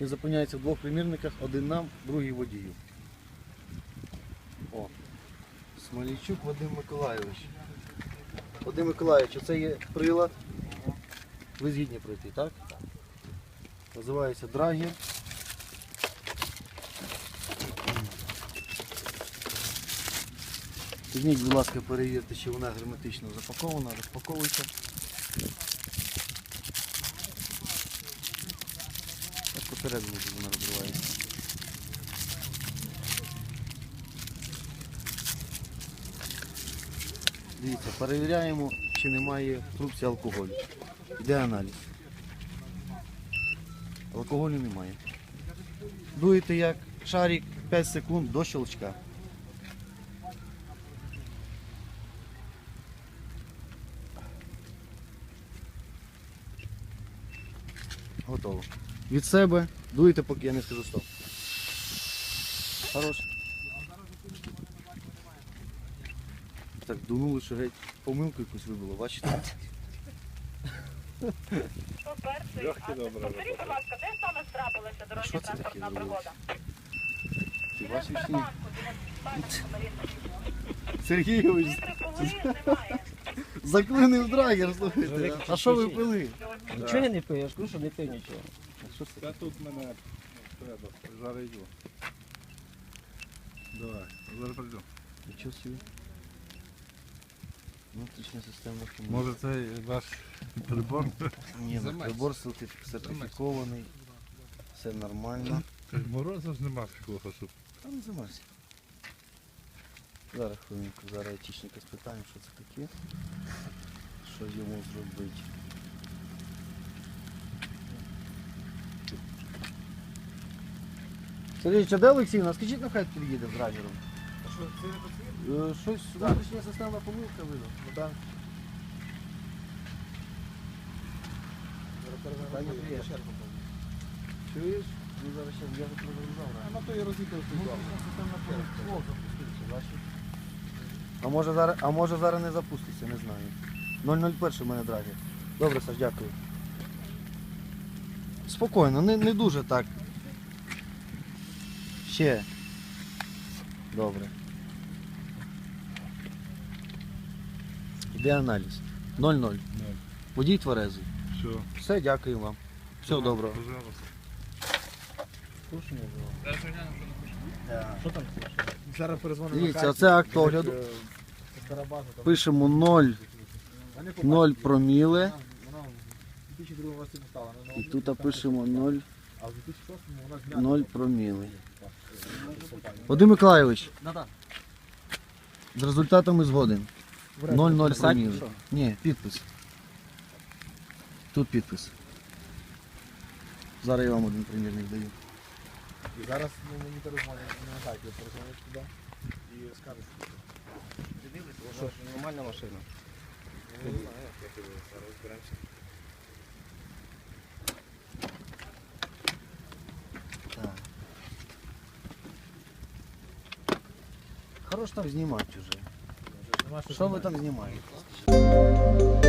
Він зупиняється в двох примірниках, один нам, другий водію. О. Смолійчук Вадим Миколайович. Вадим Миколайович, це є прилад. Ви згідні пройти, так? Називається драгер. Візьміть, будь ласка, перевірте, чи вона герметично запакована, розпаковуйте. Посередині вона розривається. Дивіться, перевіряємо, чи немає в трубці алкоголю. Йде аналіз. Алкоголю немає. Дуєте як шарик 5 секунд до щелчка. Готово. Від себе дуєте, поки я не скажу стоп. Хорош. Так, дунули, що геть помилку якусь вибило, бачите? Що перший? А будь ласка, де саме трапилася дорожня транспортна пригода? Ти бачиш? ні? Сергійович заклинив драгер, слухайте. А що ви пили? Нічого я не пив, я ж кажу, що не пив нічого. Що це? Та тут мене треба, зараз йду. Давай, зараз прийду. Нічого собі. Внутрішня система Може це ваш прибор? Ні, ну, прибор сертиф- сертифікований. Все нормально. Морозу ж нема такого, щоб. Та не замерзся. Зараз хвилинку, зараз айтішника спитаємо, що це таке. Що йому зробити. Сергій, а де Олексійна? Скажіть, нехай під'їде з драйвером. Е, Щось внутрішня системна помилка. Ну, так. Та ні, є. Чуєш? Ну, зараз ще я тут розгружав. А на то і бачиш? А може зараз, а може зараз не запуститься, не знаю. 001 в мене драгер. Добре, Саш, дякую. Спокійно, не, не дуже так. Ще. Добре. Іде аналіз. 0-0. Водій тверезий. Все. Все, дякую вам. Всього доброго. Пожалуйста. Що там слушає? Зараз перезвонимо. Дивіться, оце акт огляду. Пишемо 0, 0 проміле. Вона в 2002 році не стала. І тут пишемо 0, А в 2006 вона зняла. 0 проміле. Вадим Миколайович, Да-да. з результатами згоден. 0-0 Писать, проміле. що? Ні, підпис. Тут підпис. Зараз я вам один примірник даю. І зараз ну, мені перезвонять на сайті, перезвонять туди і скажуть. Що ж, нормальна машина. Ну, не знаю, як я зараз розберемося. Хорош там знімати вже. Что Що ви там знімаєте?